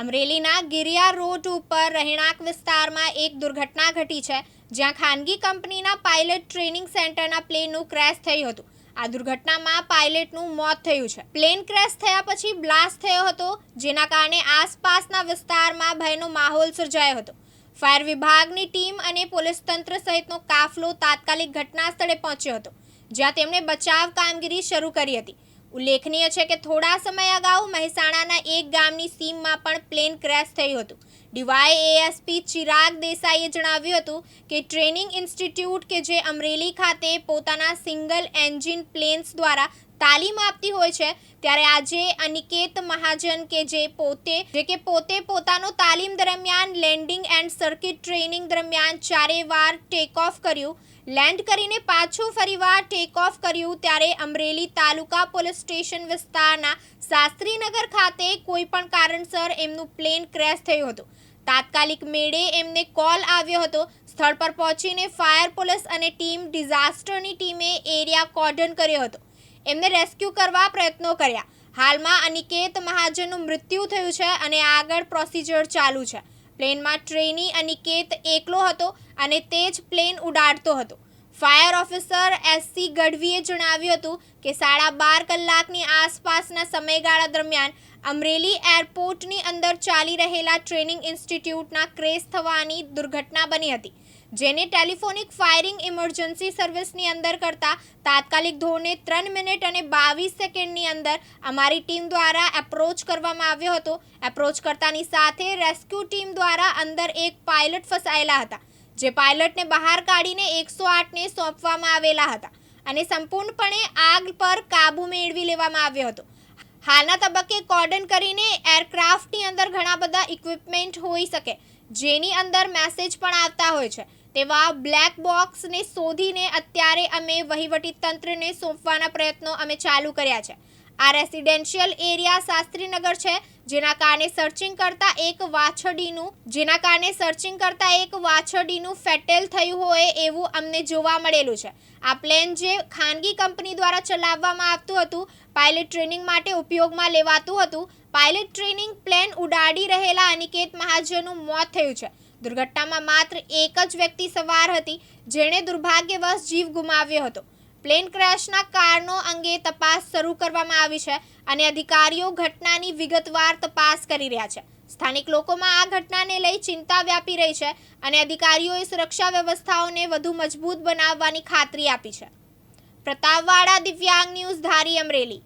અમરેલીના ગિરિયા રોડ ઉપર રહેણાંક વિસ્તારમાં એક દુર્ઘટના ઘટી છે, જ્યાં ખાનગી કંપનીના પાયલટ ટ્રેનિંગ સેન્ટરના પ્લેનનું ક્રેશ થયું હતું. આ દુર્ઘટનામાં પાયલટનું મોત થયું છે. પ્લેન ક્રેશ થયા પછી બ્લાસ્ટ થયો હતો, જેના કારણે આસપાસના વિસ્તારમાં ભયનો માહોલ સર્જાયો હતો. ફાયર વિભાગની ટીમ અને પોલીસ તંત્ર સહિતનો કાફલો તાત્કાલિક ઘટના સ્થળે પહોંચ્યો હતો, જ્યાં તેમણે બચાવ કામગીરી શરૂ કરી હતી. ઉલ્લેખનીય છે કે થોડા સમય અગાઉ મહેસાણાના એક ગામની સીમમાં પણ પ્લેન ક્રેશ થયું હતું. ડીવાય એએસપી ચિરાગ દેસાઈએ જણાવ્યું હતું કે ટ્રેનિંગ ઇન્સ્ટિટ્યૂટ કે જે અમરેલી ખાતે પોતાના સિંગલ એન્જિન પ્લેન્સ દ્વારા તાલીમ આપતી હોય છે, ત્યારે આજે અનિકેત મહાજન કે જે પોતે, જે કે પોતે પોતાનો તાલીમ દરમિયાન લેન્ડિંગ એન્ડ સર્કિટ ટ્રેનિંગ દરમિયાન ચારે વાર ટેક ઓફ કર્યું. લેન્ડ કરીને પાછું ફરીવાર ટેક ઓફ કર્યું, ત્યારે અમરેલી તાલુકા પોલીસ સ્ટેશન વિસ્તારના શાસ્ત્રીનગર ખાતે કોઈ પણ કારણસર એમનું પ્લેન ક્રેશ થયું હતું. તાત્કાલિક મેળે એમને કોલ આવ્યો હતો. સ્થળ પર પહોંચીને ફાયર પોલીસ અને ટીમ ડિઝાસ્ટરની ટીમે એરિયા કોર્ડન કર્યો હતો. એમને રેસ્ક્યુ કરવા પ્રયત્નો કર્યા. હાલમાં અનિકેત મહાજનનું મૃત્યુ થયું છે અને આગળ પ્રોસિજર ચાલુ છે. પ્લેનમાં ટ્રેની અનિકેત એકલો હતો અને તે જ પ્લેન ઉડાડતો હતો. ફાયર ઓફિસર એસસી ગઢવીએ જણાવ્યું હતું કે સાડા બાર કલાકની આસપાસના સમયગાળા દરમિયાન અમરેલી એરપોર્ટની અંદર ચાલી રહેલા ટ્રેનિંગ ઇન્સ્ટિટ્યૂટના ક્રેશ થવાની દુર્ઘટના બની હતી. જેને ટેલિફોનિક ફાયરિંગ ઇમરજન્સી સર્વિસની અંદર કરતા તાત્કાલિક ધોરણે ત્રણ મિનિટ અને બાવીસ સેકન્ડની અંદર અમારી ટીમ દ્વારા એપ્રોચ કરવામાં આવ્યો હતો. એપ્રોચ કરતાની સાથે રેસ્ક્યુ ટીમ દ્વારા અંદર એક પાયલટ ફસાયેલા હતા, જે પાયલટને બહાર કાઢીને એકસો આઠને સોંપવામાં આવેલા હતા અને સંપૂર્ણપણે આગ પર કાબુ મેળવી લેવામાં આવ્યો હતો. હાલના તબક્કે કોર્ડન કરીને એરક્રાફ્ટની અંદર ઘણા બધા ઇક્વિપમેન્ટ હોઈ શકે, જેની અંદર મેસેજ પણ આવતા હોય છે. તેવા બ્લેક બોક્સને શોધીને અત્યારે અમે વહીવટી તંત્રને સોંપવાના પ્રયત્નો અમે ચાલુ કર્યા છે. આ રેસિડેન્શિયલ એરિયા શાસ્ત્રીનગર છે, જેના કારણે સર્ચિંગ કરતા એક વાછડીનું જેના કારણે સર્ચિંગ કરતા એક વાછડીનું ફેટેલ થયું હોય એવું અમને જોવા મળેલું છે. આ પ્લેન જે ખાનગી કંપની દ્વારા ચલાવવામાં આવતું હતું પાયલટ ટ્રેનિંગ માટે ઉપયોગમાં લેવાતું હતું. પાયલટ ટ્રેનિંગ પ્લેન ઉડાડી રહેલા અનિકેત મહાજનનું મોત થયું છે. દુર્ઘટનામાં માત્ર એક જ વ્યક્તિ સવાર હતી, જેણે દુર્ભાગ્યવશ જીવ ગુમાવ્યો હતો. પ્લેન ક્રેશના કારણો અંગે તપાસ શરૂ કરવામાં આવી છે અને અધિકારીઓ ઘટનાની વિગતવાર તપાસ કરી રહ્યા છે. સ્થાનિક લોકોમાં આ ઘટનાને લઈ ચિંતા વ્યાપી રહી છે અને અધિકારીઓએ સુરક્ષા વ્યવસ્થાઓને વધુ મજબૂત બનાવવાની ખાતરી આપી છે. પ્રતાપવાડા, દિવ્યાંગ ન્યૂઝ, ધારી અમરેલી.